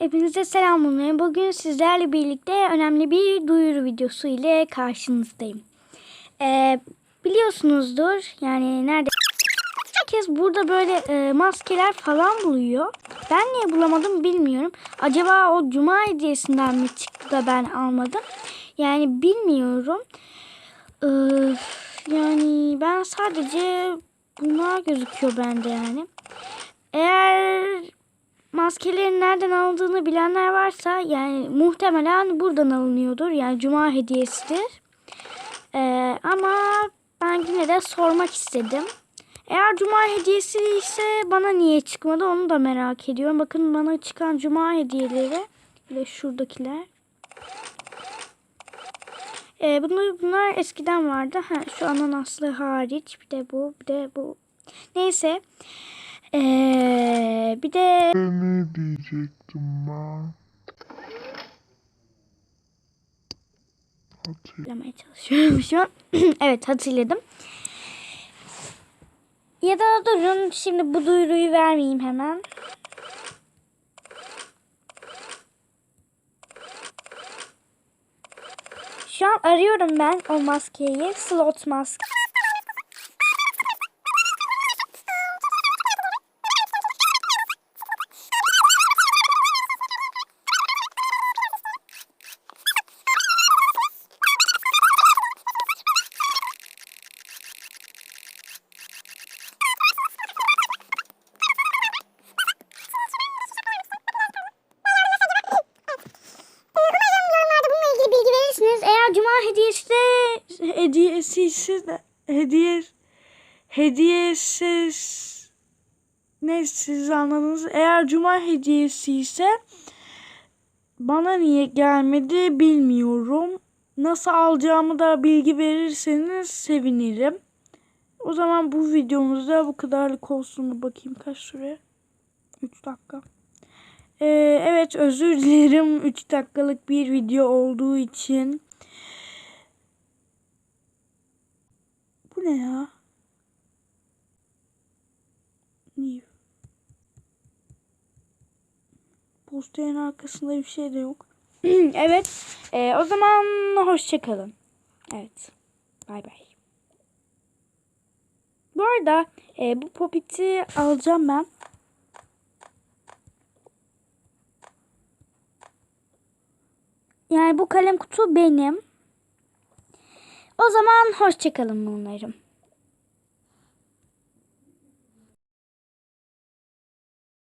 Hepinize selamlar. Bugün sizlerle birlikte önemli bir duyuru videosu ile karşınızdayım. Ee, biliyorsunuzdur yani nerede herkes burada böyle e, maskeler falan buluyor. Ben niye bulamadım bilmiyorum. Acaba o cuma hediyesinden mi çıktı da ben almadım? Yani bilmiyorum. Ee, yani ben sadece bunlar gözüküyor bende yani. Eğer maskelerin nereden alındığını bilenler varsa yani muhtemelen buradan alınıyordur. Yani cuma hediyesidir. Ee, ama ben yine de sormak istedim. Eğer cuma hediyesi ise bana niye çıkmadı onu da merak ediyorum. Bakın bana çıkan cuma hediyeleri ve şuradakiler. Ee, bunlar, bunlar eskiden vardı. Ha, şu ananaslı hariç bir de bu bir de bu. Neyse. Ee, bir de Ne diyecektim ben? Hatır. hatırlamaya çalışıyorum şu an. evet hatırladım. Ya da durun şimdi bu duyuruyu vermeyeyim hemen. Şu an arıyorum ben o maskeyi. Slot maske. Hediyesi hediyesi hediye hediyesiz ne siz anladınız. Eğer cuma hediyesi ise bana niye gelmedi bilmiyorum. Nasıl alacağımı da bilgi verirseniz sevinirim. O zaman bu videomuzda bu kadarlık olsun. Bakayım kaç süre? 3 dakika. Ee, evet özür dilerim 3 dakikalık bir video olduğu için. Bu ne ya? Niye? Posterin arkasında bir şey de yok. evet. e, o zaman hoşçakalın. Evet. Bay bay. Bu arada e, bu popiti alacağım ben. Yani bu kalem kutu benim. O zaman hoşçakalın bunlarım.